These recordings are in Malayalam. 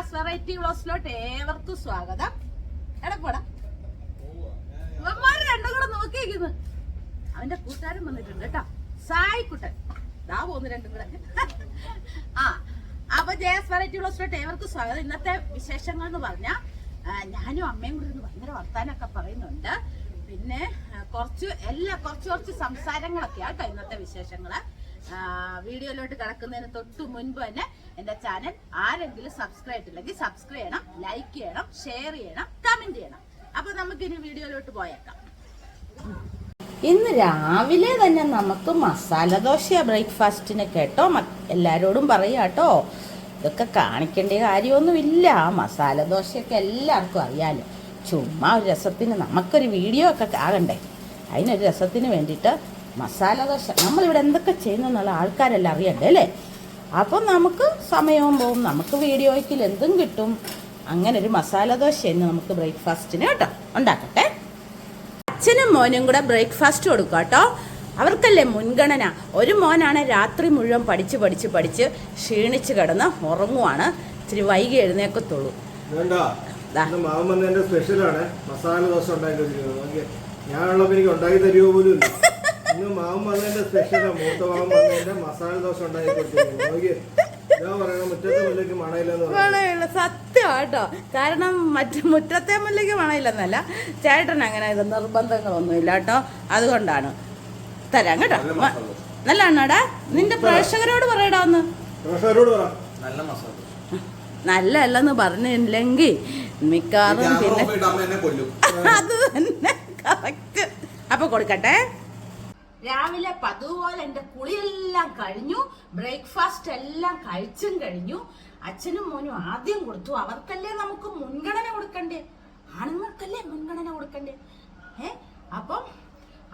ജാസ് വെറൈറ്റി വ്ളോസിലോട്ട് ഏവർക്കും സ്വാഗതം. എടപ്പോടാ രണ്ടും കൂടെ നോക്കിയിരിക്കുന്നു. അവന്റെ കൂട്ടുകാരൻ വന്നിട്ടുണ്ട് കേട്ടോ. സായിക്കുട്ടൻ. ദാ പോന്നു രണ്ടും കൂടെ. ആ അപ്പൊ ജയസ് വെറൈറ്റി വ്ളോസിലോട്ട് ഏവർക്കും സ്വാഗതം. ഇന്നത്തെ വിശേഷങ്ങൾ എന്ന് പറഞ്ഞാൽ ഞാനും അമ്മയും കൂടെ ഇരുന്ന് ഭയങ്കര വർത്താനൊക്കെ പറയുന്നുണ്ട്. പിന്നെ കുറച്ച് എല്ലാ കുറച്ച് കുറച്ച് സംസാരങ്ങളൊക്കെയാ കേട്ടോ ഇന്നത്തെ വിശേഷങ്ങൾ. വീഡിയോയിലോട്ട് കിടക്കുന്നതിന് തൊട്ട് മുൻപ് തന്നെ എന്റെ ചാനൽ ആരെങ്കിലും സബ്സ്ക്രൈബ് ഇല്ലെങ്കിൽ സബ്സ്ക്രൈബ് ചെയ്യണം ലൈക്ക് ചെയ്യണം ഷെയർ ചെയ്യണം കമന്റ് ചെയ്യണം. അപ്പൊ നമുക്ക് ഇനി വീഡിയോയിലോട്ട് പോയേക്കാം. ഇന്ന് രാവിലെ തന്നെ നമുക്ക് മസാല ദോശ ബ്രേക്ക്ഫാസ്റ്റിന് കേട്ടോ എല്ലാവരോടും പറയാട്ടോ ഇതൊക്കെ കാണിക്കേണ്ട കാര്യമൊന്നുമില്ല. മസാല ദോശയൊക്കെ എല്ലാവർക്കും അറിയാലോ. ചുമ്മാ ഒരു രസത്തിന് നമുക്കൊരു വീഡിയോ ഒക്കെ ആകണ്ടേ. അതിനൊരു രസത്തിന് വേണ്ടിയിട്ട് മസാല ദോശ. നമ്മളിവിടെ എന്തൊക്കെ ചെയ്യുന്നു എന്നുള്ള ആൾക്കാരെല്ലാം അറിയണ്ടേ അല്ലേ? അപ്പം നമുക്ക് സമയവും പോവും. നമുക്ക് വീഡിയോയ്ക്കിൽ എന്തും കിട്ടും. അങ്ങനെ ഒരു മസാല ദോശ എന്ന് നമുക്ക് ബ്രേക്ക്ഫാസ്റ്റിന് കേട്ടോ ഉണ്ടാക്കട്ടെ. അച്ഛനും മോനും കൂടെ ബ്രേക്ക്ഫാസ്റ്റ് കൊടുക്കുക കേട്ടോ. അവർക്കല്ലേ മുൻഗണന? ഒരു മോനാണ് രാത്രി മുഴുവൻ പഠിച്ച് പഠിച്ച് പഠിച്ച് ക്ഷീണിച്ച് കിടന്ന് ഉറങ്ങുവാണ്. ഇച്ചിരി വൈകി എഴുന്നേക്കത്തുള്ളൂ. സ്പെഷ്യലാണ് മസാല ദോശ ഉണ്ടാക്കി ഞാനുള്ള എനിക്ക് ഉണ്ടാക്കി തരുമോ പോലും ഇന്ന് മാവും വന്നതിന്റെ സ്പെഷ്യലാണ് മൂത്ത വന്നതിന്റെ മസാല ദോശ ഉണ്ടാക്കി കൊടുത്തിരുന്നു നോക്കിയേ. ഞാൻ പറയണ മുറ്റത്തെ മുല്ലേക്ക് മണയില്ലെന്ന് പറഞ്ഞു മണയുള്ള സത്യം കാരണം മറ്റു മുറ്റത്തെ മുല്ലേക്ക് മണയില്ലെന്നല്ല ചേട്ടൻ അങ്ങനെ ഇത് നിർബന്ധങ്ങളൊന്നുമില്ല കേട്ടോ അതുകൊണ്ടാണ്. തരാം കേട്ടോ. നല്ല അണ്ണാടാ. എണ്ണടാ നിന്റെ പ്രേക്ഷകരോട് പറയടാ ഒന്ന്. നല്ല മസാല നല്ല അല്ലെന്ന് പറഞ്ഞില്ലെങ്കിൽ മിക്കവാറും പിന്നെ അത് തന്നെ. കറക്റ്റ് അപ്പൊ കൊടുക്കട്ടെ. രാവിലെ പതുപോലെ എന്റെ കുളിയെല്ലാം കഴിഞ്ഞു ബ്രേക്ക്ഫാസ്റ്റ് എല്ലാം കഴിച്ചും കഴിഞ്ഞു. അച്ഛനും മോനും ആദ്യം കൊടുത്തു. അവർക്കല്ലേ നമുക്ക് മുൻഗണന കൊടുക്കണ്ടേ? ആണുങ്ങൾക്കല്ലേ മുൻഗണന കൊടുക്കണ്ടേ? ഏ? അപ്പം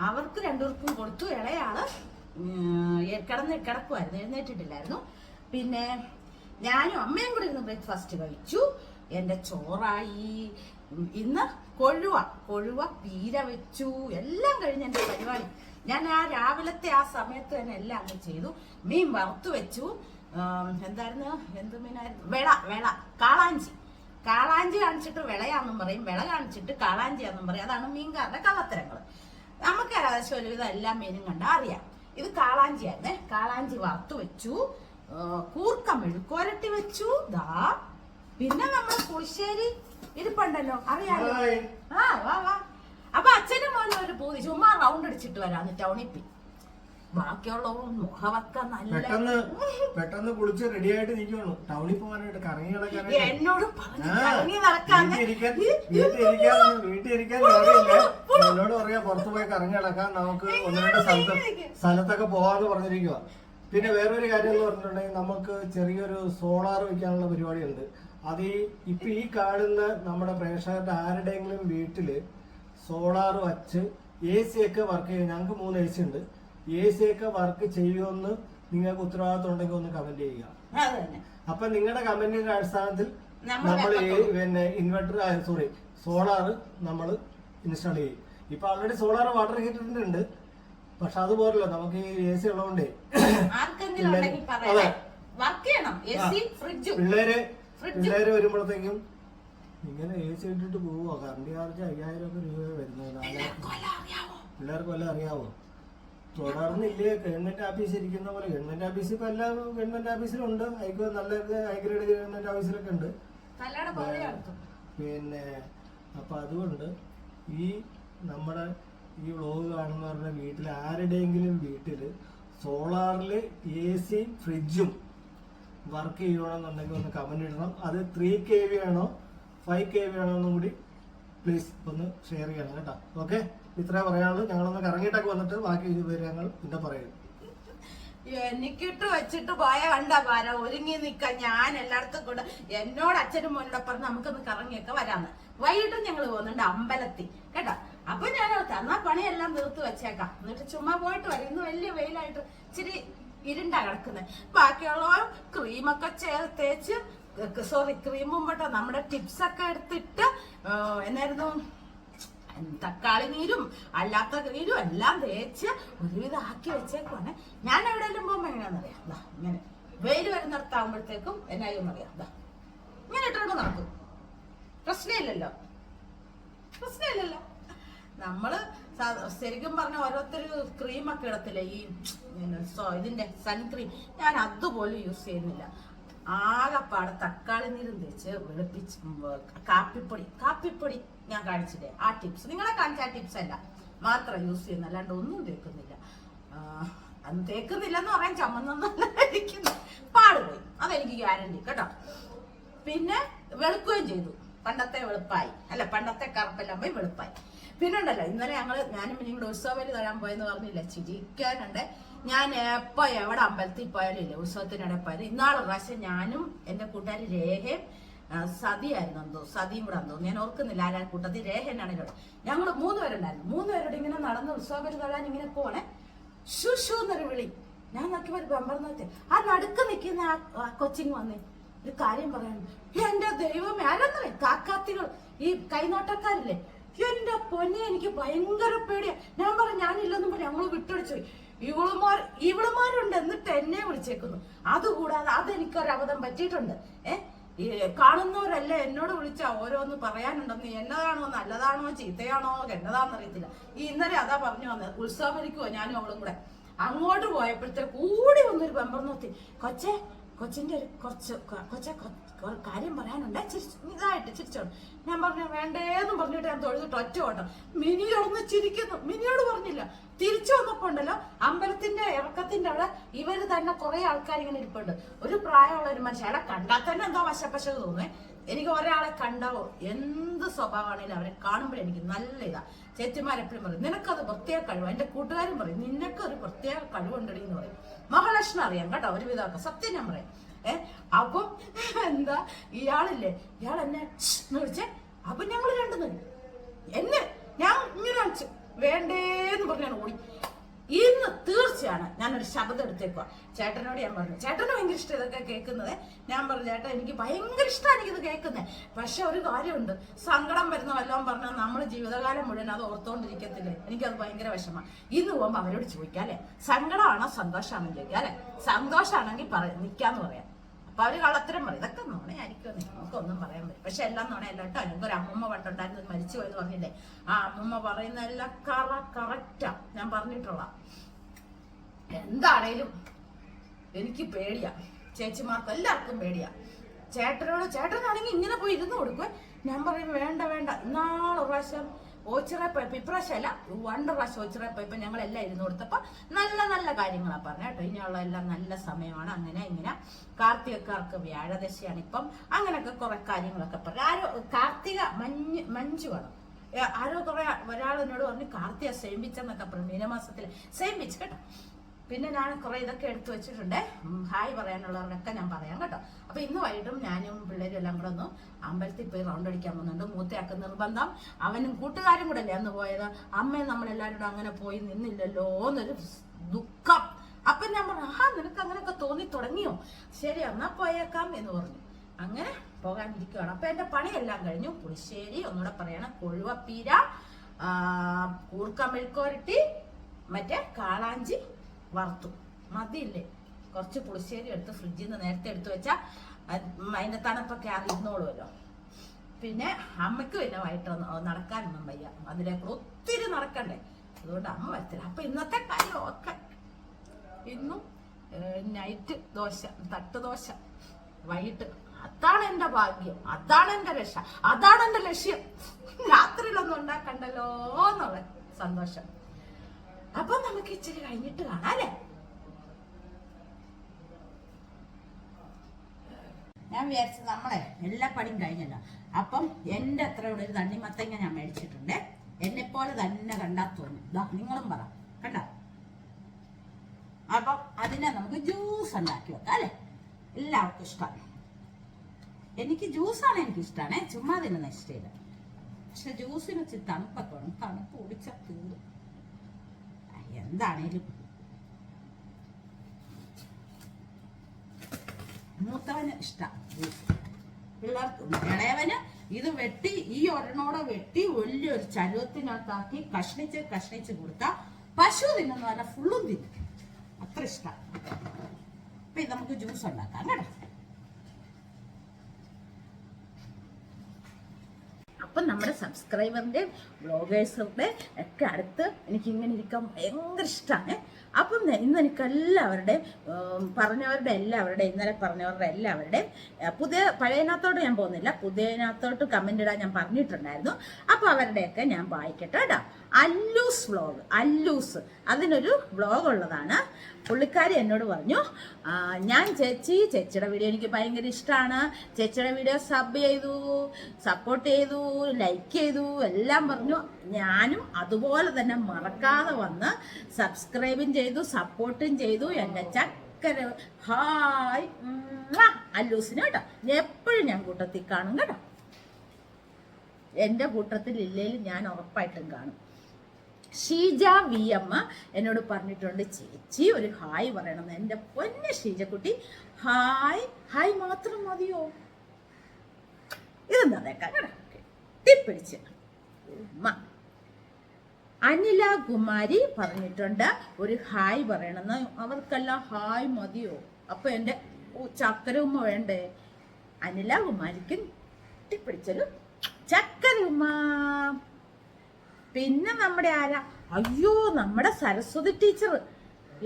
അവർക്ക് രണ്ടുപേർക്കും കൊടുത്തു. ഇളയാൾ കിടന്ന് കിടക്കുമായിരുന്നു എഴുന്നേറ്റിട്ടില്ലായിരുന്നു. പിന്നെ ഞാനും അമ്മയും കൂടി ഇരുന്ന് ബ്രേക്ക്ഫാസ്റ്റ് കഴിച്ചു. എന്റെ ചോറായി. ഇന്ന് കൊഴുവ കൊഴുവ പീര വെച്ചു. എല്ലാം കഴിഞ്ഞ് എന്റെ പരിപാടി. ഞാൻ ആ രാവിലത്തെ ആ സമയത്ത് തന്നെ എല്ലാം അങ്ങ് ചെയ്തു. മീൻ വറുത്തു വെച്ചു. എന്തായിരുന്നു? എന്ത് മീനായിരുന്നു? വിള വിള. കാളാഞ്ചി. കാളാഞ്ചി കാണിച്ചിട്ട് വിളയാന്നും പറയും. വിള കാണിച്ചിട്ട് കാളാഞ്ചിയാന്നും പറയും. അതാണ് മീൻകാരുടെ കള്ളത്തരങ്ങൾ നമുക്ക് ഏകദേശം ഒരുവിധം എല്ലാ മീനും കണ്ടാൽ അറിയാം. ഇത് കാളാഞ്ചിയായിരുന്നേ. കാളാഞ്ചി വറുത്തു വെച്ചു. കൂർക്ക മെഴുക്കോരട്ടി വെച്ചു. ദാ. പിന്നെ നമ്മൾ പുളിശ്ശേരി ഇരിപ്പുണ്ടല്ലോ. അറിയാലോ. ആ വാ വാ. അപ്പൊ അച്ഛനും മോനും ഒരു പോയി ചുമ്മാ റൗണ്ട് അടിച്ചിട്ട് വരാന്ന് ടൗണിൽ പോയി മുഖമൊക്കെ നല്ല പെട്ടെന്ന് പെട്ടെന്ന് കുളിച്ച് റെഡി ആയിട്ട് നിൽക്കുവാണ് ടൗണിൽ പോകാനായിട്ട് കറങ്ങി എന്നോട് പറഞ്ഞു വീട്ടിൽ ഇരിക്കാൻ എന്നോട് പറയാ പുറത്തു പോയി കറങ്ങി കിടക്കാൻ നമുക്ക് ഒന്ന് രണ്ട് സ്ഥലത്ത് സ്ഥലത്തൊക്കെ പോവാന്ന് പറഞ്ഞിരിക്കുക പിന്നെ വേറൊരു കാര്യം എന്ന് പറഞ്ഞിട്ടുണ്ടെങ്കിൽ നമുക്ക് ചെറിയൊരു സോളാർ വെക്കാനുള്ള പരിപാടിയുണ്ട്. അത് ഈ ഇപ്പൊ ഈ കാണുന്ന നമ്മുടെ പ്രേക്ഷകരുടെ ആരുടെയെങ്കിലും വീട്ടിൽ സോളാർ വച്ച് എ സി ഒക്കെ വർക്ക് ചെയ്യും ഞങ്ങൾക്ക് മൂന്ന് എ സി ഉണ്ട്. എ സി ഒക്കെ വർക്ക് ചെയ്യുമെന്ന് നിങ്ങൾക്ക് ഉത്തരവാദിത്വം ഉണ്ടെങ്കിൽ ഒന്ന് കമന്റ് ചെയ്യുക. അത് അപ്പൊ നിങ്ങളുടെ കമന്റിന്റെ അടിസ്ഥാനത്തിൽ നമ്മൾ പിന്നെ ഇൻവെർട്ടർ സോറി സോളാർ നമ്മൾ ഇൻസ്റ്റാൾ ചെയ്യും. ഇപ്പൊ ഓൾറെഡി സോളാർ വാട്ടർ ഹീറ്റർ ഉണ്ട് പക്ഷെ അതുപോലല്ലോ നമുക്ക് ഈ എ സി ഉള്ളതുകൊണ്ടേ അതെ. പിള്ളേര്. പിള്ളേര് വരുമ്പോഴത്തേക്കും ഇങ്ങനെ എ സി ഇട്ടിട്ട് പോവോ കറണ്ട് ചാർജ് അയ്യായിരം ഒക്കെ രൂപ വരുന്നത്. പിള്ളേർക്ക് വല്ലതും അറിയാവോ? തുടർന്നില്ലേ? ഗവൺമെന്റ് ഓഫീസ് ഇരിക്കുന്ന പോലെ. ഗവൺമെന്റ് ഓഫീസ് ഇപ്പൊ എല്ലാ ഗവൺമെന്റ് ഓഫീസിലുണ്ട് ഹൈക്കോ നല്ല ഹൈഗ്രേഡ് ഗവൺമെന്റ് ഓഫീസിലൊക്കെ ഉണ്ട്. പിന്നെ അപ്പൊ അതുകൊണ്ട് ഈ നമ്മുടെ ഈ വ്ളോഗ് കാണുന്നവരുടെ വീട്ടിൽ ആരുടെയെങ്കിലും വീട്ടിൽ സോളാറിൽ എ സി ഫ്രിഡ്ജും വർക്ക് ചെയ്യണമെന്നുണ്ടെങ്കിൽ ഒന്ന് കമന്റ് ഇടണം. അത് ത്രീ കെ വി ആണോ? ഫൈവ് കെ വേണമെന്നും കൂടി പ്ലീസ് ഒന്ന് ഷെയർ ചെയ്യണം കേട്ടോ. ഓക്കെ ഇത്രേ പറയാനുള്ളൂ. ഞങ്ങളൊന്ന് കറങ്ങിയിട്ടൊക്കെ വന്നിട്ട് ബാക്കി വിവരങ്ങൾ പിന്നെ പറയും. എനിക്കിട്ട് വെച്ചിട്ട് പോയ കണ്ട പാര ഒരുങ്ങി നിക്ക. ഞാൻ എല്ലായിടത്തും കൊണ്ട് എന്നോട് അച്ഛനും മോനോട് പറഞ്ഞ് നമുക്കൊന്ന് കറങ്ങിയൊക്കെ വരാന്ന്. വൈകിട്ടും ഞങ്ങൾ പോകുന്നുണ്ട് അമ്പലത്തിൽ. കേട്ടോ? അപ്പൊ ഞാൻ തന്നാ പണിയെല്ലാം തീർത്ത് വെച്ചേക്കാം. എന്നിട്ട് ചുമ്മാ പോയിട്ട് വരും. ഇന്ന് വലിയ വെയിലായിട്ട് ഇച്ചിരി ഇരുണ്ടാ കിടക്കുന്നത് ബാക്കിയുള്ള ക്രീമൊക്കെ ചേർത്തേച്ച് തേച്ച് സോറി ക്രീമും പെട്ടോ നമ്മുടെ ടിപ്സ് ഒക്കെ എടുത്തിട്ട് എന്നായിരുന്നു? തക്കാളി നീരും അല്ലാത്ത നീരും എല്ലാം തേച്ച് ഒരുവിധം ആക്കി വെച്ചേക്കുവാണ്. ഞാൻ എവിടെയെങ്കിലും പോകുമ്പോൾ എങ്ങനെയാണെന്നറിയാം ഇങ്ങനെ. വെയിൽ വരുന്നിടത്താകുമ്പോഴത്തേക്കും എന്നായെന്നറിയാം ഇങ്ങനെ ഇട്ടുകൊണ്ട് നടക്കും. പ്രശ്നമില്ലല്ലോ. പ്രശ്നമില്ലല്ലോ. നമ്മൾ ശരിക്കും പറഞ്ഞ ഓരോരുത്തർ ക്രീമൊക്കെ ഇടത്തില്ല? ഈ ഇതിന്റെ സൺക്രീം ഞാൻ അതുപോലും യൂസ് ചെയ്യുന്നില്ല. ആകെപ്പാടെ തക്കാളി നീരും തേച്ച് വെളുപ്പിച്ച് കാപ്പിപ്പൊടി കാപ്പിപ്പൊടി ഞാൻ കാണിച്ചില്ലേ? ആ ടിപ്സ് നിങ്ങളെ കാണിച്ച ആ ടിപ്സ് അല്ല. മാത്രം യൂസ് ചെയ്യുന്ന അല്ലാണ്ട് ഒന്നും തേക്കുന്നില്ല. അന്ന് തേക്കുന്നില്ല എന്ന് പറയാൻ ചമ്മന്നല്ല ഇരിക്കുന്നു പാടുപോയി. അതെനിക്ക് ഗ്യാരണ്ടി കേട്ടോ? പിന്നെ വെളുക്കുകയും ചെയ്തു. പണ്ടത്തെ വെളുപ്പായി. അല്ല പണ്ടത്തെ കറുപ്പെല്ലാം പോയി വെളുപ്പായി. പിന്നെ ഉണ്ടല്ലോ ഇന്നലെ ഞങ്ങൾ ഞാനും നിങ്ങളുടെ വരെ തൊഴാൻ പോയെന്ന് പറഞ്ഞില്ല? ചിരിക്കാനുണ്ട്. ഞാൻ എപ്പോ എവിടെ അമ്പലത്തിൽ പോയാലും ഇല്ല ഉത്സവത്തിനിടെ പോയാലും ഇന്നാളെ പ്രാവശ്യം ഞാനും എന്റെ കൂട്ടുകാരി രേഖയും സതിയായിരുന്നു എന്തോ സതിയും കൂടെ എന്തോ. ഞാൻ ഓർക്കുന്നില്ല ആരാ കൂട്ടത്തിൽ രേഖ എന്നാണല്ലോ ഞങ്ങൾ മൂന്ന് പേരുണ്ടായിരുന്നു. മൂന്ന് പേരോട് ഇങ്ങനെ നടന്ന് ഉത്സവം തൊഴാൻ ഇങ്ങനെ പോണേ. ഷു എന്നൊരു വിളി. ഞാൻ നോക്കിയപ്പോ ഒരു ബമ്പർ നോക്കി ആ നടുക്ക് നിൽക്കുന്ന ആ കൊച്ചിങ് വന്നേ ഒരു കാര്യം പറയാൻ എന്റെ ദൈവമേ ആരെന്നേ കാക്കാത്തികൾ ഈ കൈനോട്ടക്കാരില്ലേ? എന്റെ പൊന്നെ എനിക്ക് ഭയങ്കര പേടിയാ. ഞാൻ പറഞ്ഞു ഞാനില്ലെന്നും പറഞ്ഞു ഞങ്ങൾ വിട്ടടിച്ചു പോയി. ഇവളുമാർ ഇവളുമാരുണ്ട് എന്നിട്ട് എന്നെ വിളിച്ചേക്കുന്നു. അതുകൂടാതെ അതെനിക്കൊരബദ്ധം പറ്റിയിട്ടുണ്ട്. ഏഹ് കാണുന്നവരല്ല എന്നോട് വിളിച്ച ഓരോന്ന് പറയാനുണ്ടെന്ന് എന്നതാണോ നല്ലതാണോ ചീത്തയാണോ എന്നതാണെന്ന് അറിയത്തില്ല ഈ ഇന്നലെ അതാ പറഞ്ഞു വന്നത്. ഉത്സവരിക്കുവോ ഞാനും അവളും കൂടെ. അങ്ങോട്ട് പോയപ്പോഴത്തെ കൂടി വന്നൊരു പെമ്പർ നോത്തി കൊച്ചെ കൊച്ചിന്റെ ഒരു കുറച്ച് കൊച്ച കാര്യം പറയാനുണ്ട്. ചിരിച്ചു ഇതായിട്ട് ചിരിച്ചോണ്ട് ഞാൻ പറഞ്ഞു വേണ്ടേന്നും പറഞ്ഞിട്ട് ഞാൻ തൊഴുതിട്ട് ഒറ്റ ഓട്ടം. മിനിയോടൊന്ന് ചിരിക്കുന്നു. മിനിയോട് പറഞ്ഞില്ല. തിരിച്ചു വന്നപ്പോ ഉണ്ടല്ലോ അമ്പലത്തിന്റെ ഇറക്കത്തിന്റെ അവിടെ ഇവർ തന്നെ കുറെ ആൾക്കാർ ഇങ്ങനെ ഇരിപ്പുണ്ട്. ഒരു പ്രായമുള്ള ഒരു മനുഷ്യ അയാളെ കണ്ടാൽ തന്നെ എന്തോ വശപ്പശ തോന്നുവേ എനിക്ക് ഒരാളെ കണ്ടാവോ എന്ത് സ്വഭാവമാണെങ്കിലും അവരെ കാണുമ്പോൾ എനിക്ക് നല്ല ഇതാ. ചേച്ചിമാരെപ്പോഴും പറയും നിനക്കത് പ്രത്യേക കഴിവ്. എന്റെ കൂട്ടുകാരും പറയും നിനക്കൊരു പ്രത്യേക കഴിവുണ്ടടി എന്ന് പറയും. മഹാലക്ഷ്മി അറിയാം കേട്ടോ ഒരു വിധമൊക്കെ സത്യം ഞാൻ പറയാം. ഏ അപ്പം എന്താ ഇയാളില്ലേ ഇയാൾ എന്നെ വിളിച്ചേ അപ്പൊ ഞങ്ങൾ രണ്ടുനിന്ന് എന്നെ ഞാൻ ഇങ്ങനെ വേണ്ടേന്ന് പറഞ്ഞാണ് ഓടി. തീർച്ചയാണ്. ഞാനൊരു ശബ്ദം എടുത്തേക്കുക ചേട്ടനോട് ഞാൻ പറഞ്ഞു. ചേട്ടന് ഭയങ്കര ഇഷ്ടം ഇതൊക്കെ കേൾക്കുന്നത്. ഞാൻ പറഞ്ഞു ചേട്ടൻ എനിക്ക് ഭയങ്കര ഇഷ്ടമാണ് എനിക്കിത് കേൾക്കുന്നത് പക്ഷെ ഒരു കാര്യമുണ്ട്. സങ്കടം വരുന്ന വല്ലതും പറഞ്ഞാൽ നമ്മൾ ജീവിതകാലം മുഴുവൻ അത് ഓർത്തോണ്ടിരിക്കത്തില്ലേ? എനിക്കത് ഭയങ്കര വിഷമമാണ് ഇന്ന് പോകുമ്പോൾ അവരോട് ചോദിക്കാം അല്ലേ? സങ്കടമാണോ സന്തോഷമാണോ ചോദിക്കാം അല്ലെ? സന്തോഷമാണെങ്കിൽ പറ നിൽക്കാന്ന് പറയാം. അപ്പൊ അവർ കള്ളത്തരം പറയും. ഇതൊക്കെ നുണയായിരിക്കും നമുക്കൊന്നും പറയാൻ പറ്റും പക്ഷെ എല്ലാം നുണയല്ല കേട്ടോ. എനിക്കൊരു അമ്മമ്മ പണ്ടുണ്ടായിരുന്നു. മരിച്ചു പോയെന്ന് പറഞ്ഞില്ലേ? ആ അമ്മമ്മ പറയുന്നതെല്ലാം കറ കറക്റ്റാ. ഞാൻ പറഞ്ഞിട്ടുള്ള എന്താണേലും എനിക്ക് പേടിയാ. ചേച്ചിമാർക്ക് എല്ലാവർക്കും പേടിയാ. ചേട്ടനോട് ചേട്ടനാണെങ്കിൽ ഇങ്ങനെ പോയി ഇരുന്ന് കൊടുക്കുവേ. ഞാൻ പറയും വേണ്ട വേണ്ട. ഇന്നാളെ പ്രാവശ്യം ഓച്ചിറ ഇപ്രാവശ്യം അല്ല രണ്ട് പ്രാവശ്യം ഓച്ചിറ ഞങ്ങളെല്ലാം ഇരുന്ന് കൊടുത്തപ്പോ നല്ല നല്ല കാര്യങ്ങളാ പറഞ്ഞ കേട്ടോ. ഇനിയുള്ള എല്ലാം നല്ല സമയമാണ്. അങ്ങനെ ഇങ്ങനെ. കാർത്തികക്കാർക്ക് വ്യാഴദശയാണ് ഇപ്പം. അങ്ങനെയൊക്കെ കുറെ കാര്യങ്ങളൊക്കെ പറഞ്ഞു. ആരോ കാർത്തിക മഞ്ഞ് മഞ്ജു വേണം ആരോ കുറെ ഒരാൾ എന്നോട് പറഞ്ഞു കാർത്തിക സേമിച്ചെന്നൊക്കെ പറഞ്ഞു. മീനമാസത്തിൽ സേമിച്ച് കേട്ടോ. പിന്നെ ഞാൻ കുറെ ഇതൊക്കെ എടുത്തു വെച്ചിട്ടുണ്ട്. ഹായ് പറയാനുള്ളവരൊക്കെ ഞാൻ പറയാം കേട്ടോ. അപ്പൊ ഇന്ന് വൈകിട്ടും ഞാനും പിള്ളേരും എല്ലാം കൂടെ ഒന്ന് അമ്പലത്തിൽ പോയി റൗണ്ട് അടിക്കാൻ പോകുന്നുണ്ട്. മൂത്തയാക്ക് നിർബന്ധം. അവനും കൂട്ടുകാരും കൂടെ അല്ലേ അന്ന് പോയത്? അമ്മയും നമ്മളെല്ലാവരും അങ്ങനെ പോയി നിന്നില്ലല്ലോ എന്നൊരു ദുഃഖം. അപ്പൊ ഞാൻ പറഞ്ഞു ആ നിനക്ക് അങ്ങനെയൊക്കെ തോന്നി തുടങ്ങിയോ? ശരി എന്നാ പോയേക്കാം എന്ന് പറഞ്ഞു. അങ്ങനെ പോകാനിരിക്കുകയാണ് അപ്പൊ എന്റെ പണിയെല്ലാം കഴിഞ്ഞു. പുളിശ്ശേരി ഒന്നുകൂടെ പറയണം കൊഴുവപ്പീര ആ, കൂർക്ക മെഴുക്കുവരട്ടി മറ്റേ കാളാഞ്ചി വറുത്തു. മതിയില്ലേ? കുറച്ച് പുളിശ്ശേരി എടുത്ത് ഫ്രിഡ്ജിൽ നിന്ന് നേരത്തെ എടുത്തു വെച്ചാൽ അതിന്റെ തണുപ്പൊക്കെ അറിയുന്നോളുമല്ലോ. പിന്നെ അമ്മയ്ക്ക് പിന്നെ വൈകിട്ട് നടക്കാനൊന്നും വയ്യ. അതിലേക്ക് ഒത്തിരി നടക്കണ്ടേ? അതുകൊണ്ട് അമ്മ വരത്തില്ല. അപ്പൊ ഇന്നത്തെ കാര്യം ഒക്കെ ഇന്നും നൈറ്റ് ദോശ തട്ട് ദോശ വൈകിട്ട്. അതാണ് എന്റെ ഭാഗ്യം. അതാണ് എന്റെ രക്ഷ. അതാണ് എന്റെ ലക്ഷ്യം. രാത്രിയിലൊന്നും ഉണ്ടാക്കണ്ടല്ലോ എന്നുള്ള സന്തോഷം. അപ്പൊ നമുക്ക് ഇച്ചിരി കഴിഞ്ഞിട്ട് കാണാം അല്ലേ? ഞാൻ വിചാരിച്ചു നമ്മളെ എല്ലാ പണിയും കഴിഞ്ഞല്ലോ. അപ്പം എന്റെ അത്ര ഇവിടെ ഒരു തണ്ണിമത്തങ്ങ ഞാൻ മേടിച്ചിട്ടുണ്ട്. പോലെ തന്നെ കണ്ടാ തോന്നും. നിങ്ങളും പറ കണ്ട? അപ്പം അതിനെ നമുക്ക് ജ്യൂസ് ഉണ്ടാക്കി വെക്കാം അല്ലേ? എല്ലാവർക്കും ഇഷ്ടമാണ് എനിക്ക് ജ്യൂസാണ് എനിക്ക് ഇഷ്ടമാണ് ചുമ്മാ തിന്നുന്ന ഇഷ്ടമില്ല. പക്ഷെ ജ്യൂസിന് വെച്ച് തണുപ്പൊക്കെ തണുപ്പ് കുടിച്ചാൽ തീരും. എന്താണേലും. മൂത്തവന് ഇഷ്ടം. പിള്ളേർക്ക് ഇളയവന് ഇത് വെട്ടി ഈ ഒരെണ്ണോടെ വെട്ടി വലിയൊരു ചരുവത്തിനകത്താക്കി കഷ്ണിച്ച് കഷ്ണിച്ച് കൊടുത്താൽ പശു തിന്നുന്ന പോലെ ഫുള്ളും തിന്നും. അത്ര ഇഷ്ടം. അപ്പൊ നമുക്ക് ജ്യൂസ് ഉണ്ടാക്കാം കേട്ടോ അപ്പം നമ്മുടെ സബ്സ്ക്രൈബറിന്റെയും ബ്ലോഗേഴ്സിന്റെ ഒക്കെ അടുത്ത് എനിക്ക് ഇങ്ങനെ ഇരിക്കാൻ ഭയങ്കര ഇഷ്ടമാണ് അപ്പം ഇന്ന് എനിക്ക് എല്ലാവരുടെയും പറഞ്ഞവരുടെ എല്ലാവരുടെയും ഇന്നലെ പറഞ്ഞവരുടെ എല്ലാവരുടെയും പുതിയ പഴയനകത്തോട്ട് ഞാൻ പോകുന്നില്ല. പുതിയനകത്തോട്ട് കമന്റ് ഇടാൻ ഞാൻ പറഞ്ഞിട്ടുണ്ടായിരുന്നു. അപ്പോൾ അവരുടെയൊക്കെ ഞാൻ വായിക്കട്ടെ കേട്ടോ. അല്ലൂസ് വ്ളോഗ് അല്ലൂസ്. അതിനൊരു വ്ളോഗ് ഉള്ളതാണ് പുള്ളിക്കാരി എന്നോട് പറഞ്ഞു ഞാൻ ചേച്ചി ചേച്ചിയുടെ വീഡിയോ എനിക്ക് ഭയങ്കര ഇഷ്ടമാണ് ചേച്ചിയുടെ വീഡിയോ സബ് ചെയ്തു സപ്പോർട്ട് ചെയ്തു ലൈക്ക് ചെയ്തു എല്ലാം പറഞ്ഞു. ഞാനും അതുപോലെ തന്നെ മറക്കാതെ വന്ന് സബ്സ്ക്രൈബും ചെയ്തു സപ്പോർട്ടും ചെയ്തു. എന്റെ ചക്കര ഹായ്. അല്ലൂസിന് കേട്ടോ. എപ്പോഴും ഞാൻ കൂട്ടത്തിൽ കാണും കേട്ടോ. എന്റെ കൂട്ടത്തിൽ ഇല്ലേലും ഞാൻ ഉറപ്പായിട്ടും കാണും. ഷീജ വി അമ്മ എന്നോട് പറഞ്ഞിട്ടുണ്ട് ചേച്ചി ഒരു ഹായ് പറയണം. എന്റെ പൊന്ന ഷീജക്കുട്ടി ഹായ് ഹായ് മാത്രം മതിയോ? ഇതെന്താ കെട്ടിപ്പിടിച്ച്. ഉമ്മ. അനില കുമാരി പറഞ്ഞിട്ടുണ്ട് ഒരു ഹായ് പറയണമെന്ന് അവർക്കെല്ലാം ഹായ് മതിയോ? അപ്പൊ എന്റെ ചക്കര ഉമ്മ വേണ്ടേ? അനില കുമാരിക്ക് ചക്കര ഉമ്മ. പിന്നെ നമ്മുടെ ആരാ? അയ്യോ നമ്മുടെ സരസ്വതി ടീച്ചർ.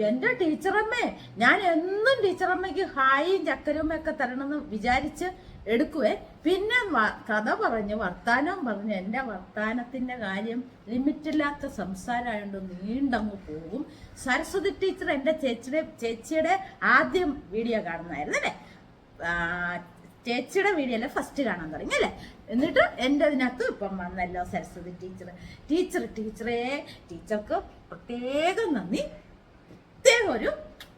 എന്റെ ടീച്ചറമ്മേ ഞാൻ എന്നും ടീച്ചറമ്മയ്ക്ക് ഹായും ചക്കരവും ഒക്കെ തരണമെന്ന് വിചാരിച്ച് എടുക്കുവേ. പിന്നെ കഥ പറഞ്ഞ് വർത്താനം പറഞ്ഞ് എന്റെ വർത്താനത്തിന്റെ കാര്യം ലിമിറ്റില്ലാത്ത സംസാരമായതുകൊണ്ട് നീണ്ടങ്ങ് പോകും. സരസ്വതി ടീച്ചർ എന്റെ ചേച്ചിയുടെ ചേച്ചിയുടെ ആദ്യം വീഡിയോ കാണുന്നതായിരുന്നു അല്ലേ? ചേച്ചിയുടെ വീഡിയോ വീഡിയോയിൽ ഫസ്റ്റ് കാണാൻ തുടങ്ങി അല്ലേ? എന്നിട്ട് എന്റെ അതിനകത്ത് ഇപ്പം വന്നല്ലോ സരസ്വതി ടീച്ചർ ടീച്ചർ ടീച്ചറെ ടീച്ചർക്ക് പ്രത്യേകം നന്ദി. പ്രത്യേകം ഒരു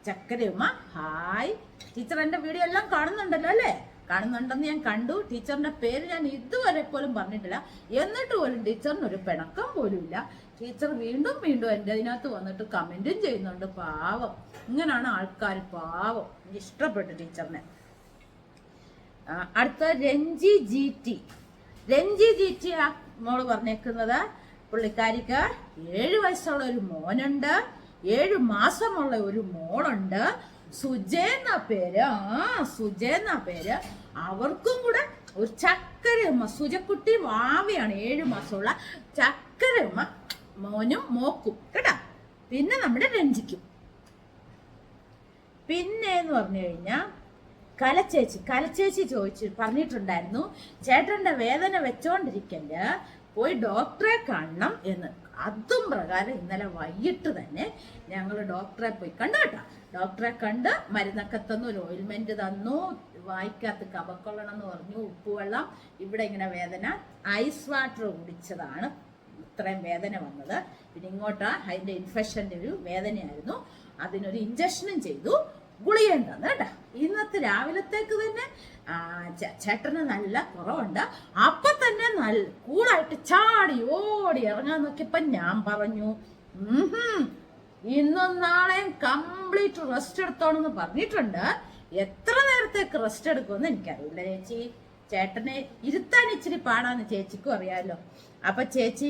ചക്കരയുമ്മ. ഹായ് ടീച്ചർ എന്റെ വീഡിയോ എല്ലാം കാണുന്നുണ്ടല്ലോ അല്ലേ? കാണുന്നുണ്ടെന്ന് ഞാൻ കണ്ടു. ടീച്ചറിന്റെ പേര് ഞാൻ ഇതുവരെ പോലും പറഞ്ഞിട്ടില്ല. എന്നിട്ട് പോലും ടീച്ചറിന് ഒരു പിണക്കം പോലും ഇല്ല. ടീച്ചർ വീണ്ടും വീണ്ടും എന്റെ അതിനകത്ത് വന്നിട്ട് കമന്റും ചെയ്യുന്നുണ്ട്. പാവം. ഇങ്ങനെയാണ് ആൾക്കാർ പാവം. ഇഷ്ടപ്പെട്ടു ടീച്ചറിനെ അടുത്ത Ranji G T Ranji G T ആ മോൾ പറഞ്ഞേക്കുന്നത് പുള്ളിക്കാരിക്ക് ഏഴ് വയസ്സുള്ള ഒരു മോനുണ്ട് ഏഴ് മാസമുള്ള ഒരു മോളുണ്ട്. സുജയ എന്നാ പേര്? ആ സുജയ പേര്? അവർക്കും കൂടെ ഒരു ചക്കരമ്മ സുജക്കുട്ടി വാവയാണ് ഏഴ് മാസമുള്ള ചക്കരമ്മ മോനും മോക്കും കേട്ടാ? പിന്നെ നമ്മുടെ രഞ്ജിക്കും. പിന്നെ എന്ന് പറഞ്ഞു കഴിഞ്ഞാൽ കലച്ചേച്ചി കലച്ചേച്ചി ചോദിച്ചു പറഞ്ഞിട്ടുണ്ടായിരുന്നു ചേട്ടന്റെ വേദന വെച്ചോണ്ടിരിക്കൽ പോയി ഡോക്ടറെ കാണണം എന്ന്. അതും പ്രകാരം ഇന്നലെ വൈകിട്ട് തന്നെ ഞങ്ങൾ ഡോക്ടറെ പോയി കണ്ടു കേട്ടോ. ഡോക്ടറെ കണ്ട് മരുന്നൊക്കെ തന്നു ഒരു ഓയിൽമെന്റ് തന്നു വായിക്കകത്ത് കപക്കൊള്ളണം എന്ന് പറഞ്ഞു ഉപ്പുവെള്ളം ഇവിടെ ഇങ്ങനെ വേദന ഐസ് വാട്ടർ കുടിച്ചതാണ്. ഇത്രയും വേദന വന്നത്. പിന്നെ ഇങ്ങോട്ട് അതിന്റെ ഇൻഫെക്ഷന്റെ ഒരു വേദനയായിരുന്നു. അതിനൊരു ഇഞ്ചക്ഷനും ചെയ്തു. ഗുളികയും തന്നു കേട്ടോ. ഇന്നത്തെ രാവിലത്തേക്ക് തന്നെ ചേട്ടന് നല്ല കുറവുണ്ട്. അപ്പൊ തന്നെ നല്ല കൂളായിട്ട് ചാടി ഓടി ഇറങ്ങാൻ നോക്കിയപ്പോ ഞാൻ പറഞ്ഞു "ഉംഹും, ഇന്നും നാളെയും കംപ്ലീറ്റ് റെസ്റ്റ് എടുത്തോണെന്ന് പറഞ്ഞിട്ടുണ്ട്. എത്ര നേരത്തേക്ക് റെസ്റ്റ് എടുക്കുമെന്ന് എനിക്കറിയില്ല ചേച്ചി. ചേട്ടനെ ഇരുത്താൻ ഇച്ചിരി പാടാന്ന് ചേച്ചിക്കും അറിയാമല്ലോ അപ്പൊ ചേച്ചി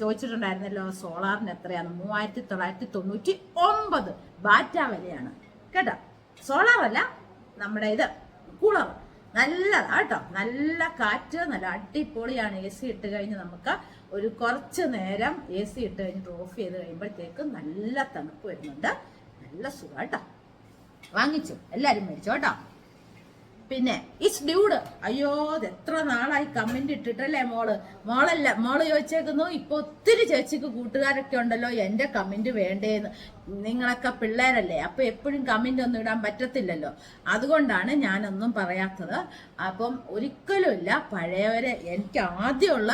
ചോദിച്ചിട്ടുണ്ടായിരുന്നല്ലോ സോളാറിന് എത്രയാണ്? മൂവായിരത്തി തൊള്ളായിരത്തി തൊണ്ണൂറ്റി ഒമ്പത് ബാറ്റ വിലയാണ്. കേട്ടോ? സോളാർ അല്ല നമ്മുടെ ഇത് കൂളർ നല്ലതാ കേട്ടോ നല്ല കാറ്റ് നല്ല അടിപൊളിയാണ് എ സി ഇട്ട് കഴിഞ്ഞ് നമുക്ക് ഒരു കുറച്ച് നേരം എ സി ഇട്ട് കഴിഞ്ഞിട്ട് ഓഫ് ചെയ്ത് കഴിയുമ്പോഴത്തേക്കും നല്ല തണുപ്പ് വരുന്നുണ്ട്. നല്ല സുഖം കേട്ടോ വാങ്ങിച്ചു. എല്ലാരും മേടിച്ചു കേട്ടോ പിന്നെ ഇസ് ഡ്യൂഡ്. അയ്യോ ഇത് എത്ര നാളായി കമന്റ് ഇട്ടിട്ടല്ലേ മോൾ? മോളല്ല മോൾ ചോദിച്ചേക്കുന്നു ഇപ്പൊ ഒത്തിരി ചേച്ചിക്ക് കൂട്ടുകാരൊക്കെ ഉണ്ടല്ലോ എന്റെ കമന്റ് വേണ്ടേന്ന്. നിങ്ങളൊക്കെ പിള്ളേരല്ലേ അപ്പൊ എപ്പോഴും കമന്റ് ഒന്നും ഇടാൻ പറ്റത്തില്ലല്ലോ. അതുകൊണ്ടാണ് ഞാനൊന്നും പറയാത്തത്. അപ്പം ഒരിക്കലുമില്ല പഴയവരെ എനിക്ക് ആദ്യമുള്ള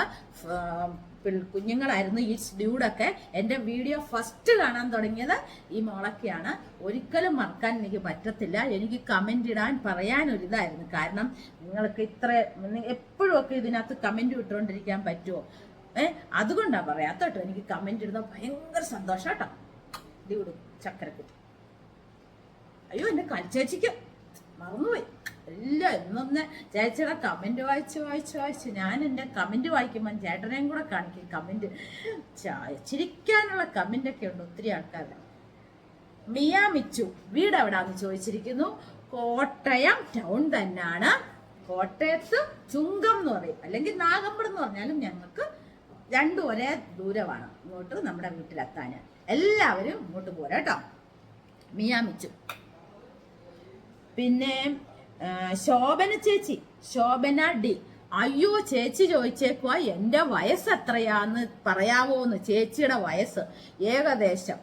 കുഞ്ഞുങ്ങളായിരുന്നു ഈ ഡ്യൂഡൊക്കെ എന്റെ വീഡിയോ ഫസ്റ്റ് കാണാൻ തുടങ്ങിയത് ഈ മോളൊക്കെയാണ്. ഒരിക്കലും മറക്കാൻ എനിക്ക് പറ്റത്തില്ല. എനിക്ക് കമന്റ് ഇടാൻ പറയാൻ പറയാനൊരിതായിരുന്നു കാരണം നിങ്ങൾക്ക് ഇത്ര എപ്പോഴും ഒക്കെ ഇതിനകത്ത് കമന്റ് വിട്ടുകൊണ്ടിരിക്കാൻ പറ്റുമോ? ഏഹ് അതുകൊണ്ടാണ് പറയാത്ത കേട്ടോ എനിക്ക് കമന്റ് ഇടുന്ന ഭയങ്കര സന്തോഷം കേട്ടോ. ഡ്യൂഡ് ചക്കരക്കുട്ടി അയ്യോ എന്റെ കൽച്ചേച്ചിക്ക്. മറന്നുപോയി. എല്ലാം ഇന്നൊന്ന് ചേച്ചിയുടെ കമന്റ് വായിച്ച് വായിച്ച് വായിച്ച് ഞാൻ എന്റെ കമന്റ് വായിക്കുമ്പോൾ ചേട്ടനെയും കൂടെ കാണിക്കും കമന്റ് ചിരിക്കാനുള്ള കമന്റൊക്കെ ഉണ്ട് ഒത്തിരി ആൾക്കാരുടെ മിയ മിച്ചു വീട് എവിടാന്ന് ചോദിച്ചിരിക്കുന്നു? കോട്ടയം ടൗൺ തന്നെയാണ്. കോട്ടയത്ത് ചുങ്കം എന്ന് പറയും. അല്ലെങ്കിൽ നാഗമ്പടം എന്ന് പറഞ്ഞാലും ഞങ്ങൾക്ക് രണ്ടും ഒരേ ദൂരമാണ് ഇങ്ങോട്ട് നമ്മുടെ വീട്ടിലെത്താൻ. എല്ലാവരും ഇങ്ങോട്ട് പോരാ കേട്ടോ മിയാമിച്ചു പിന്നെ ശോഭന ചേച്ചി ശോഭന ഡി. അയ്യോ ചേച്ചി ചോദിച്ചേക്കുവാ എന്റെ വയസ്സ് എത്രയാന്ന് പറയാവോന്ന് ചേച്ചിയുടെ വയസ്സ് ഏകദേശം.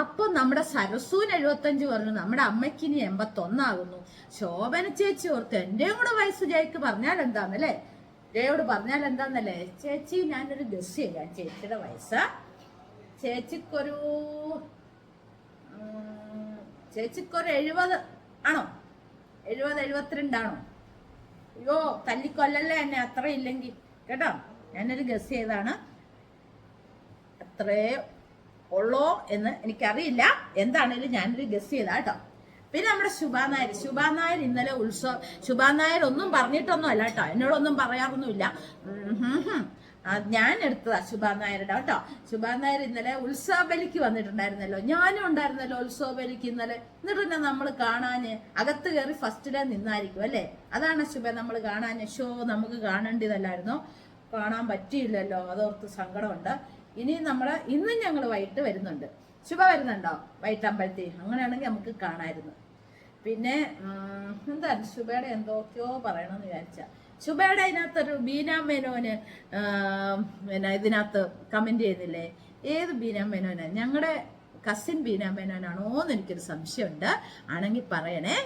അപ്പൊ നമ്മുടെ സരസൂന് എഴുപത്തഞ്ച് പറഞ്ഞു നമ്മുടെ അമ്മയ്ക്ക് ഇനി എൺപത്തൊന്നാകുന്നു. ശോഭന ചേച്ചി ഓർത്ത് എന്റെയും കൂടെ വയസ്സ് ജയക്ക് പറഞ്ഞാൽ എന്താന്നല്ലേ ജയോട് പറഞ്ഞാൽ എന്താന്നല്ലേ ചേച്ചി ഞാനൊരു ഗസ് ചെയ്യാം ചേച്ചിയുടെ വയസ്സ്. ചേച്ചിക്കൊരു ചേച്ചിക്കൊരു എഴുപത് ആണോ? എഴുപത് എഴുപത്തിരണ്ടാണോ? അയ്യോ തല്ലിക്കൊല്ലല്ലേ എന്നെ അത്ര ഇല്ലെങ്കിൽ. കേട്ടോ? ഞാനൊരു ഗസ് ചെയ്താണ് അത്രേ ഉള്ളോ എന്ന് എനിക്കറിയില്ല. എന്താണേലും ഞാനൊരു ഗസ് ചെയ്താ കേട്ടോ. പിന്നെ നമ്മുടെ ശുഭാ നായർ. ശുഭാ നായർ ഇന്നലെ ഉത്സവം ശുഭാ നായർ ഒന്നും പറഞ്ഞിട്ടൊന്നും അല്ല കേട്ടോ. എന്നോടൊന്നും പറയാറൊന്നുമില്ല. ഞാൻ എടുത്തതാ ശുഭാ നായരുടെ കേട്ടോ. ശുഭാ നായർ ഇന്നലെ ഉത്സവ ബലിക്ക് വന്നിട്ടുണ്ടായിരുന്നല്ലോ. ഞാനും ഉണ്ടായിരുന്നല്ലോ ഉത്സവ ബലിക്ക് ഇന്നലെ. എന്നിട്ട് പിന്നെ നമ്മൾ കാണാന് അകത്ത് കയറി ഫസ്റ്റിലെ നിന്നായിരിക്കും അല്ലേ? അതാണ് ശുഭ നമ്മൾ കാണാൻ ഷോ നമുക്ക് കാണേണ്ടതല്ലായിരുന്നോ. കാണാൻ പറ്റിയില്ലല്ലോ അതോർത്ത് സങ്കടമുണ്ട്. ഇനി നമ്മൾ ഇന്നും ഞങ്ങൾ വൈകിട്ട് വരുന്നുണ്ട്. ശുഭ വരുന്നുണ്ടോ? വൈകിട്ട് അങ്ങനെയാണെങ്കിൽ നമുക്ക് കാണായിരുന്നു. പിന്നെ എന്താ ശുഭയുടെ എന്തൊക്കെയോ പറയണമെന്ന് വിചാരിച്ച. ശുഭയുടെ അതിനകത്തൊരു ബീന മേനോന് പിന്നെ ഇതിനകത്ത് കമന്റ് ചെയ്യുന്നില്ലേ? ഏത് ബീന മേനോന്? ഞങ്ങളുടെ കസിൻ ബീന മേനോനാണോ എന്ന് എനിക്കൊരു സംശയമുണ്ട്. ആണെങ്കിൽ പറയണേ.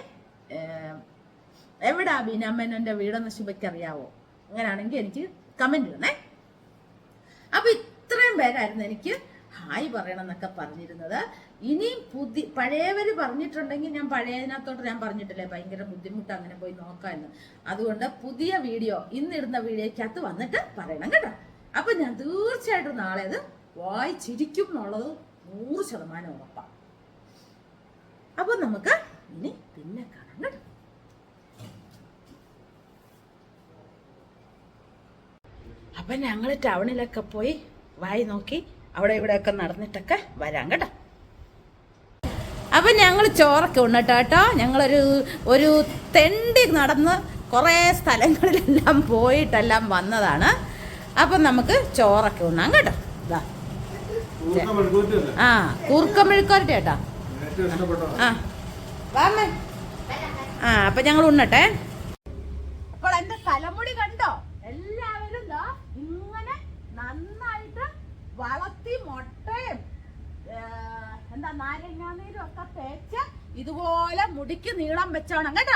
എവിടെ ആ ബീന മേനോന്റെ വീടെന്ന് ശുഭയ്ക്ക് അറിയാവോ? അങ്ങനെയാണെങ്കിൽ എനിക്ക് കമന്റ് ഇടണേ. അപ്പൊ ഇത്രയും പേരായിരുന്നു എനിക്ക് ഹായ് പറയണം എന്നൊക്കെ പറഞ്ഞിരുന്നത്. ഇനിയും പുതി പഴയവര് പറഞ്ഞിട്ടുണ്ടെങ്കിൽ ഞാൻ പഴയതിനകത്തോട്ട് ഞാൻ പറഞ്ഞിട്ടില്ലേ? ഭയങ്കര ബുദ്ധിമുട്ട് അങ്ങനെ പോയി നോക്കാമെന്ന് അതുകൊണ്ട് പുതിയ വീഡിയോ ഇന്നിടുന്ന വീഡിയോക്കകത്ത് വന്നിട്ട് പറയണം കേട്ടോ. അപ്പൊ ഞാൻ തീർച്ചയായിട്ടും നാളെ അത് വായിച്ചിരിക്കും എന്നുള്ളത് നൂറ് ശതമാനം ഉറപ്പാണ് അപ്പൊ നമുക്ക് ഇനി പിന്നെ കാണാം കേട്ടോ. അപ്പൊ ഞങ്ങൾ ടൗണിലൊക്കെ പോയി വായി നോക്കി അവിടെ ഇവിടെയൊക്കെ നടന്നിട്ടൊക്കെ വരാം കേട്ടോ. അപ്പൊ ഞങ്ങൾ ചോറൊക്കെ ഉണ്ടട്ടോ കേട്ടോ. ഞങ്ങളൊരു ഒരു തെണ്ടി നടന്ന് കുറേ സ്ഥലങ്ങളിലെല്ലാം പോയിട്ടെല്ലാം വന്നതാണ്. അപ്പം നമുക്ക് ചോറൊക്കെ ഉണ്ണാം കേട്ടോ. ഇതാ ആ കൂർക്കമെഴുക്കോരട്ടെ കേട്ടോ. ആ. വാമേ ആ അപ്പൊ ഞങ്ങൾ ഉണ്ണട്ടെ. അപ്പോൾ എന്റെ തലമുടി കണ്ടോ? എല്ലാവരും ദാ ഇങ്ങനെ നന്നായിട്ട് വളർത്തി ഇതുപോലെ മുടിക്ക് നീളം വെച്ചാണ് കേട്ടോ.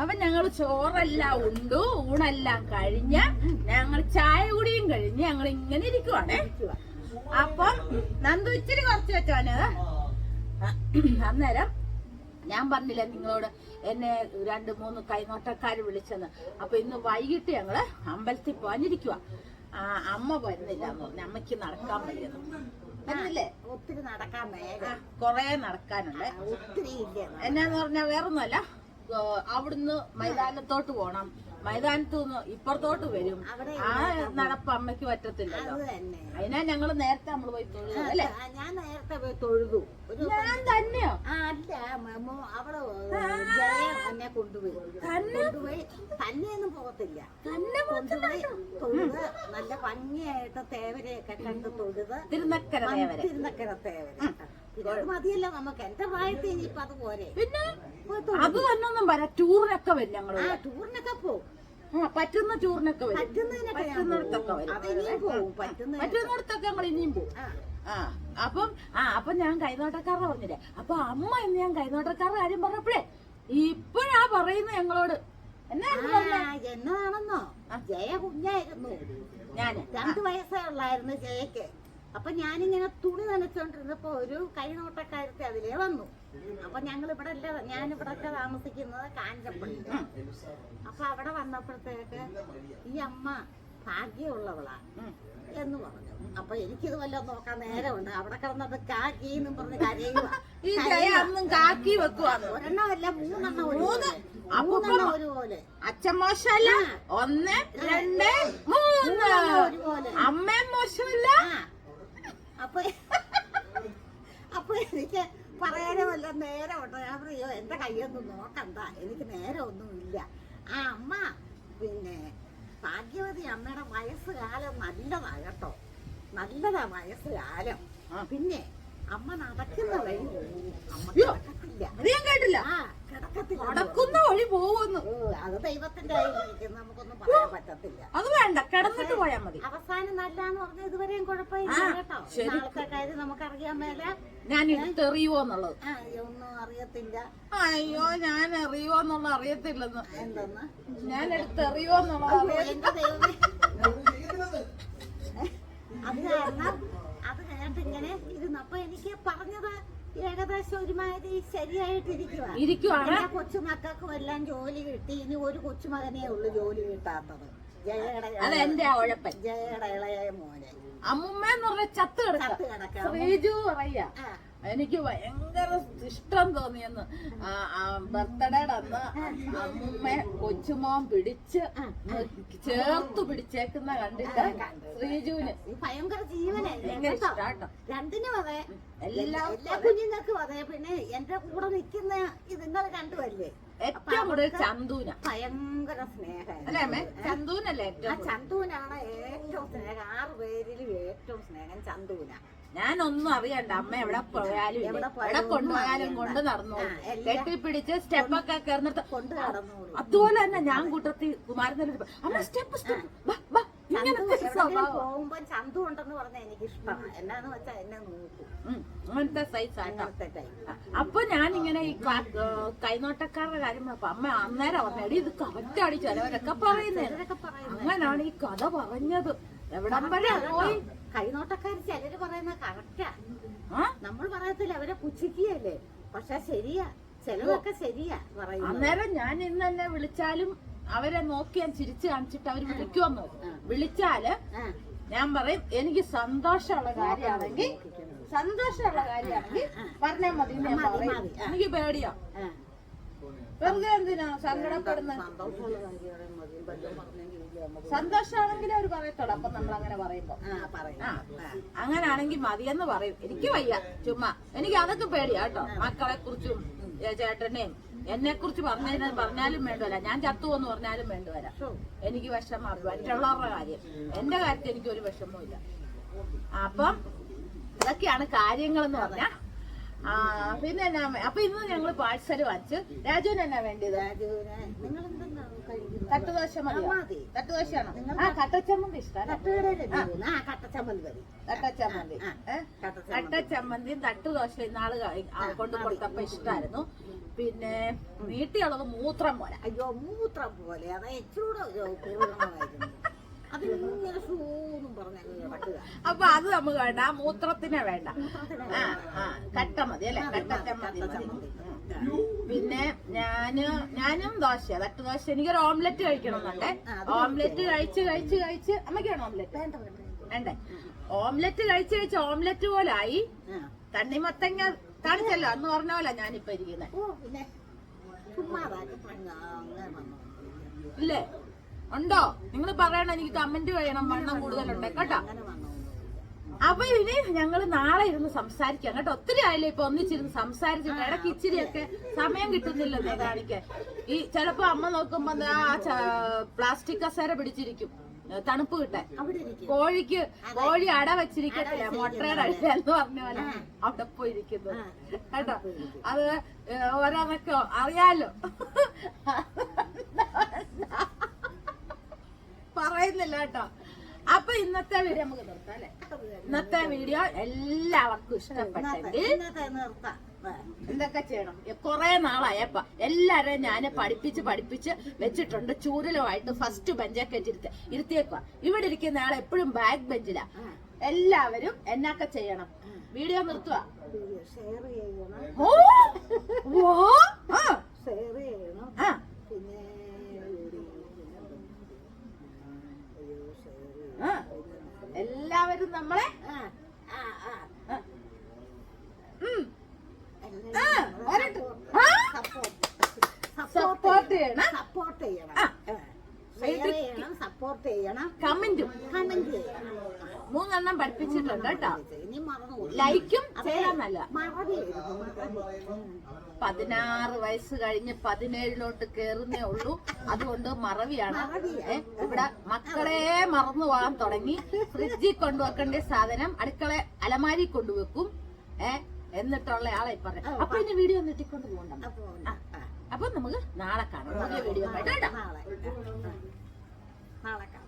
അപ്പൊ ഞങ്ങൾ ചോറെല്ലാം ഉണ്ടു ഊണെല്ലാം കഴിഞ്ഞ് ഞങ്ങൾ ചായ കുടിയും കഴിഞ്ഞ് ഞങ്ങൾ ഇങ്ങനെ ഇരിക്കുവാണേ. അപ്പം നന്ദു ഇച്ചിരി കുറച്ച് വെച്ചോന്. അന്നേരം ഞാൻ പറഞ്ഞില്ല നിങ്ങളോട് എന്നെ രണ്ട് മൂന്ന് കൈനോട്ടക്കാര് വിളിച്ചെന്ന്. അപ്പൊ ഇന്ന് വൈകിട്ട് ഞങ്ങൾ അമ്പലത്തിൽ ആ അമ്മ വരുന്നില്ല അമ്മയ്ക്ക് നടക്കാൻ വയ്യെന്ന് ഒത്തിരി നടക്കാൻ കൊറേ നടക്കാനുണ്ട്. ഒത്തിരി ഇല്ല. എന്നാന്ന് പറഞ്ഞാൽ വേറൊന്നുമല്ല. അവിടുന്ന് മൈതാനത്തോട്ട് പോണം. മൈതാനത്ത് നിന്ന് ഇപ്പുറത്തോട്ട് വരും. അവിടെ ആ നടപ്പ് അമ്മയ്ക്ക് പറ്റത്തില്ലല്ലോ. അതിനാ ഞങ്ങൾ നേരത്തെ നമ്മൾ പോയി തൊഴുതു അല്ലേ? ഞാൻ നേരത്തെ പോയി തൊഴുതു. ഞാൻ തന്നെയോ. അല്ല എന്നെ കൊണ്ടുപോയി. കൊണ്ടുപോയി. തന്നെയൊന്നും പോകത്തില്ല. തന്നെ കൊണ്ടുപോയി തൊഴുത്. നല്ല ഭംഗിയായിട്ട് തേവരെയൊക്കെ കണ്ട് തൊഴുത്. തിരുനക്കര തിരുനക്കര തേവരെ. മതിയല്ലോ നമുക്ക്. എന്റെ പ്രായത്തിൽ ഇനിയിപ്പൊ അത് പോരെ. പിന്നെ? ടൂറിനൊക്കെ വരും ഞങ്ങൾ ആ ടൂറിനൊക്കെ പോകും പറ്റുന്ന ടൂറിനൊക്കെ വരും. പറ്റുന്നതിനൊക്കെ ഞാൻ പറ്റുന്നിടത്തൊക്കെ പോവും. പറ്റുന്ന പറ്റുന്നിടത്തൊക്കെ ഞങ്ങൾ ഇനിയും പോകും ആ. അപ്പം ആ അപ്പൊ ഞാൻ കൈനോട്ടക്കാരുടെ പറഞ്ഞില്ലേ? അപ്പൊ അമ്മ എന്ന് ഞാൻ കൈനോട്ടക്കാരുടെ കാര്യം പറഞ്ഞപ്പോഴേ ഇപ്പോഴാ പറയുന്നത് ഞങ്ങളോട്. എന്നാണെന്നോ എന്നതാണെന്നോ? ജയ കുഞ്ഞായിരുന്നു. ഞാൻ രണ്ടു വയസ്സേ ഉള്ളായിരുന്നു ജയക്ക് അപ്പൊ ഞാനിങ്ങനെ തുണി നനച്ചോണ്ടിരുന്നപ്പോ ഒരു കൈനോട്ടക്കാരത്തെ അതിലേ വന്നു. അപ്പൊ ഞങ്ങൾ ഇവിടെ അല്ല ഞാൻ ഇവിടെ ഒക്കെ താമസിക്കുന്നത് കാഞ്ഞപ്പള്ളി അപ്പൊ അവിടെ വന്നപ്പോഴത്തേക്ക് ഈ അമ്മ ഭാഗ്യമുള്ളവളാ എന്ന് പറഞ്ഞു. അപ്പൊ എനിക്കിത് വല്ലതും നോക്കാൻ നേരമുണ്ട്. അവിടെ കിടന്നത് കാക്കീന്നും പറഞ്ഞ് കരയുക ഈ അന്നും കാക്കി വെക്കുവാണ് ഒരെണ്ണമല്ല മൂന്നെണ്ണം മൂന്ന്? മൂന്നെണ്ണം ഒരുപോലെ. അച്ഛൻ മോശമല്ല? ഒന്ന് രണ്ട് മൂന്ന് മൂന്നെണ്ണം ഒരുപോലെ അമ്മയും മോശമില്ല ആ. അപ്പൊ അപ്പൊ എനിക്ക് പറയാനോ വല്ല നേരമുണ്ടോ ഞാൻ പറയോ കയ്യൊന്നും നോക്കണ്ട. എനിക്ക് നേരെ ഇല്ല ആ അമ്മ പിന്നെ ഭാഗ്യവതി അമ്മയുടെ വയസ്സുകാലം നല്ലതാ കേട്ടോ. നല്ലതാ വയസ്സുകാലം. പിന്നെ അമ്മ നടക്കുന്ന വഴി. അമ്മ കേട്ടില്ല. ആ. നടക്കുന്ന വഴി പോകുന്നു. അത് ദൈവത്തിന്റെ നമുക്കൊന്നും പറയാൻ പറ്റത്തില്ല. അത് വേണ്ട കിടന്നിട്ട് പോയാ മതി. അവസാനം നല്ലാന്ന് പറഞ്ഞ ഇതുവരെയും കുഴപ്പമില്ല കേട്ടോ. നാളത്തെ കാര്യം നമുക്കറിയാൻ മേല. ഞാൻ എടുത്തെറിയുവോ എന്നുള്ളത്? ഒന്നും അറിയത്തില്ല. അയ്യോ ഞാൻ എറിയുവോ എന്നുള്ള അറിയത്തില്ലെന്ന്. എന്തെന്ന്? ഞാൻ എടുത്തെറിയുവോ എന്നുള്ളത് അത് കാരണം അത് കഴിഞ്ഞിട്ട് ഇങ്ങനെ ഇരുന്നപ്പോ എനിക്ക് പറഞ്ഞത് ഏകദേശം ഒരുമാതിരി ശരിയായിട്ടിരിക്കുക ഇരിക്കുവാണ്. എല്ലാ കൊച്ചുമക്കൾക്കും എല്ലാം ജോലി കിട്ടി. ഇനി ഒരു കൊച്ചുമകനേ ഉള്ളു ജോലി കിട്ടാത്തത്. ജയയുടെ അത് എന്റെ ആ ഉഴപ്പൻ? ജയയുടെ ഇളയ മോനെ. അമ്മുമ്മ എന്ന് പറഞ്ഞ ചത്ത് കിടക്ക കിടക്കാം ശ്രീജു പറയ. എനിക്ക് ഭയങ്കര ഇഷ്ടം തോന്നിയെന്ന്. ബർത്ത്ഡേയുടെ അന്ന് അമ്മുമ്മ കൊച്ചുമോൻ പിടിച്ച് ചേർത്ത് പിടിച്ചേക്കുന്ന കണ്ടിട്ട് ശ്രീജുവിന് ഭയങ്കര ജീവനല്ലേ രണ്ടിനും അതെ. എല്ലാ കുഞ്ഞുങ്ങൾക്കും അതെ. പിന്നെ എന്റെ കൂടെ നിൽക്കുന്ന ഇതുങ്ങൾ കണ്ടുവല്ലേ? ഏറ്റവും കൂടുതൽ ചന്തൂന ഭയങ്കര സ്നേഹം അല്ലേ അമ്മേ? ചന്തൂനല്ലേ ആ ചന്തൂനാണ്? ഏറ്റവും സ്നേഹം. ആറ് പേരിലും ഏറ്റവും സ്നേഹം ചന്തൂന ഞാനൊന്നും അറിയണ്ട. അമ്മ എവിടെ പോയാലും എവിടെ എവിടെ പോയാലും കൊണ്ടുപോയാലും കൊണ്ട് നടന്നു കെട്ടിപ്പിടിച്ച് സ്റ്റെപ്പൊക്കെ കയറുന്നിട്ട് കൊണ്ട് നടന്നു അതുപോലെ തന്നെ ഞാൻ കൂട്ടത്തിൽ കുമാരനെ അമ്മ സ്റ്റെപ്പ് സ്റ്റെപ്പ് പോകുമ്പോ ചന്തു ഉണ്ടെന്ന് പറഞ്ഞാൽ എനിക്ക് ഇഷ്ടമാണ് എന്നാന്ന് വെച്ചാൽ എന്നെ നോക്കും. അങ്ങനത്തെ സൈസ് അങ്ങനത്തെ അപ്പൊ ഞാൻ ഇങ്ങനെ ഈ കൈനോട്ടക്കാരുടെ കാര്യം പറഞ്ഞപ്പോ അമ്മ അന്നേരം പറഞ്ഞു എടി ഇത് കറക്റ്റ് അടി ചിലവരൊക്കെ പറയുന്നത് അങ്ങനാണ് ഈ കഥ പറഞ്ഞത്. എവിടം വരെ പോയി? കൈനോട്ടക്കാർ ചിലര് പറയുന്ന കറക്റ്റാ. നമ്മൾ പറയത്തില്ല അവരെ പുച്ഛിക്കുകയല്ലേ. പക്ഷെ ശരിയാ. ചിലതൊക്കെ ശരിയാ പറയുന്നത്. അന്നേരം ഞാൻ ഇന്ന് തന്നെ വിളിച്ചാലും അവരെ നോക്കി ഞാൻ ചിരിച്ചു കാണിച്ചിട്ട് അവർ വിളിക്കുമെന്ന് വിളിച്ചാൽ ഞാൻ പറയും എനിക്ക് സന്തോഷമുള്ള കാര്യമാണെങ്കിൽ സന്തോഷമുള്ള കാര്യമാണെങ്കിൽ പറഞ്ഞാൽ മതി ഞാൻ പറയും. എനിക്ക് പേടിയാ. വെറുതെ എന്തിനാ സങ്കടപ്പെടുന്ന? സന്തോഷമാണെങ്കിൽ അവർ പറയത്തുള്ളൂ. അപ്പൊ നമ്മൾ അങ്ങനെ പറയുമ്പോ. അങ്ങനാണെങ്കിൽ മതിയെന്ന് പറയും. എനിക്ക് വയ്യ. ചുമ്മാ. എനിക്ക് അതൊക്കെ പേടിയാട്ടോ മക്കളെ കുറിച്ചും ചേട്ടനെയും എന്നെ കുറിച്ച് പറഞ്ഞതിന് പറഞ്ഞാലും വേണ്ടല്ല ഞാൻ ചത്തു എന്ന് പറഞ്ഞാലും വേണ്ടുവല്ല. എനിക്ക് വിഷമം മറ്റുള്ളവരുടെ കാര്യം. എന്റെ കാര്യത്തിൽ എനിക്ക് ഒരു വിഷമവും അപ്പം ഇതൊക്കെയാണ് കാര്യങ്ങൾ എന്ന് പറഞ്ഞ. ആ പിന്നെ എന്നാ അപ്പൊ ഇന്ന് ഞങ്ങൾ പാഴ്സൽ വാങ്ങിച്ച്. രാജുവിന് എന്നാ വേണ്ടിയത്? തട്ടുദോശ ആ, മതി. തട്ടുദോശയാണോ? ആ കട്ടച്ചമ്മന്തി ഇഷ്ടം തട്ടുകടയിലെ ജോലി. ആ. കട്ടച്ചമ്മന്തി. കട്ടച്ചമ്മന്തിയും തട്ടുദോശ ഇന്നാൾ കൊണ്ട് കൊടുത്തപ്പോ ഇഷ്ടായിരുന്നു. പിന്നെ വീട്ടിലുള്ളത് മൂത്രം പോലെ. അയ്യോ മൂത്രം പോലെ. അത് ഇച്ചിരൂടെ പൂർണമായിരുന്നു അതിങ്ങനെ അപ്പൊ അത് നമുക്ക് വേണ്ട. മൂത്രത്തിനെ വേണ്ട. കട്ട മതി അല്ലെ? കട്ടത്തെ മതി പിന്നെ ഞാൻ ഞാനും ദോശ തട്ട് ദോശ. എനിക്കൊരു ഓംലെറ്റ് കഴിക്കണം എന്നുണ്ടേ ഓംലെറ്റ് കഴിച്ച് കഴിച്ച് കഴിച്ച്. അമ്മയ്ക്കാണ് ഓംലെറ്റ്? വേണ്ട ഓംലെറ്റ് കഴിച്ച് കഴിച്ച് ഓംലെറ്റ് പോലായി. ആയി തണ്ണിമത്തങ്ങ കാണിച്ചല്ലോ അന്ന് പറഞ്ഞ പോലെ ഞാനിപ്പോ ഇരിക്കുന്നത് ഇല്ലേ? ഉണ്ടോ? നിങ്ങൾ പറയണ എനിക്ക് കമന്റ് വേണം വണ്ണം കൂടുതലുണ്ട്. കേട്ടോ? അപ്പൊ ഇനി ഞങ്ങൾ നാളെ ഇരുന്ന് സംസാരിക്കാം. കേട്ടോ ഒത്തിരി ആയില്ലേ ഇപ്പൊ ഒന്നിച്ചിരുന്ന് സംസാരിച്ചിട്ട് ഇടയ്ക്ക് ഇച്ചിരിയൊക്കെ സമയം കിട്ടുന്നില്ലെന്നേ കാണിക്കാൻ. ഈ ചിലപ്പോ അമ്മ നോക്കുമ്പോ ആ പ്ലാസ്റ്റിക് കസേര പിടിച്ചിരിക്കും. തണുപ്പ് കിട്ടാൻ. കോഴിക്ക് കോഴി അട വെച്ചിരിക്കത്തില്ല. മുട്ടയുടെ അടുത്ത് എന്ന് പറഞ്ഞ പോലെ അവിടെ പോയിരിക്കുന്നു. കേട്ടോ? അത് ഓരോന്നൊക്കെ അറിയാലോ. പറയുന്നില്ല കേട്ടോ. അപ്പൊ ഇന്നത്തെ വീഡിയോ നമുക്ക് നിർത്താം അല്ലെ? ഇന്നത്തെ വീഡിയോ. എല്ലാവർക്കും ഇഷ്ടപ്പെട്ടെങ്കിൽ നിർത്താം. എന്തൊക്കെ ചെയ്യണം? കുറെ നാളായപ്പ. എല്ലാരെയും ഞാൻ പഠിപ്പിച്ച് പഠിപ്പിച്ച് വെച്ചിട്ടുണ്ട്. ചൂരലുമായിട്ട് ഫസ്റ്റ് ബെഞ്ചൊക്കെ ഇരുത്തി ഇരുത്തിയേക്കുക ഇവിടെ ഇരിക്കുന്ന ആൾ എപ്പോഴും ബാക്ക് ബെഞ്ചിലാ എല്ലാവരും എന്നൊക്കെ ചെയ്യണം. വീഡിയോ നിർത്തുക ഷെയർ ചെയ്യണം. ഓ! ഓ! ആ. ഷെയർ ചെയ്യണം. ആ. പിന്നെ. എല്ലാവരും നമ്മളെ ആ ആ ആ ആ. ഉം. ആ, എല്ലാവരും വരട്ടെ. സപ്പോർട്ട് ആ, സപ്പോർട്ട് ചെയ്യണം സപ്പോർട്ട് ചെയ്യണം ആ. ഷെയർ ചെയ്യണം സപ്പോർട്ട് ചെയ്യണം. കമന്റും. കമന്റ് ചെയ്യണം. മൂന്നെണ്ണം പഠിപ്പിച്ചിട്ടുണ്ട് കേട്ടോ. ഇനി ലൈക്കും മറവി മറവി പതിനാറ് വയസ്സ് കഴിഞ്ഞ് പതിനേഴിലോട്ട് കേറുന്നേ ഉള്ളൂ. അതുകൊണ്ട് മറവിയാണ്. ഇവിടെ മക്കളെ മറന്നു പോകാൻ തുടങ്ങി. ഫ്രിഡ്ജിൽ കൊണ്ടുവെക്കേണ്ട സാധനം അടുക്കള അലമാരി കൊണ്ടുവെക്കും. ഏ എന്നിട്ടുള്ള ആളെ പറഞ്ഞു. അപ്പൊ ഇനി വീഡിയോ നീട്ടിക്കൊണ്ട് പോകണ്ട. അപ്പൊ നമുക്ക് നാളെ കാണാം. വീഡിയോ കേട്ടോ. Malaca.